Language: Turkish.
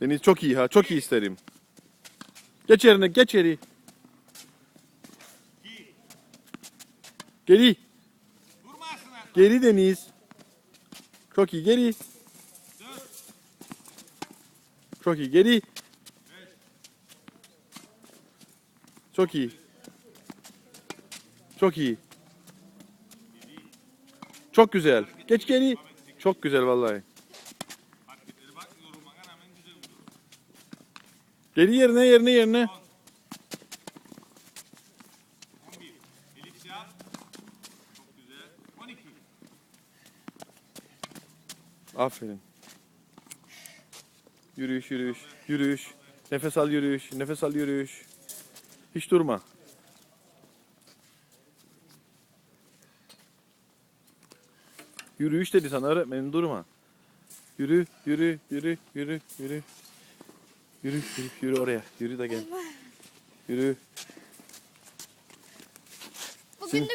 Deniz çok iyi ha. Çok iyi isterim. Geç yerine geç yeri. Geri. Geri Deniz. Çok iyi geri. Çok iyi geri. Çok iyi. Çok iyi. Çok güzel. Geç geri. Çok güzel vallahi. Geri yerine yerine yerine. 11. Elif yap. Çok güzel. 12. Aferin. Yürüyüş yürüyüş. Yürüyüş. Nefes al yürüyüş. Nefes al yürüyüş. Hiç durma. Yürüyüş dedi sana öğretmenim durma. Yürü yürü yürü yürü yürü. Yürü yürü yürü oraya. Yürü de gel. Yürü. Bugün de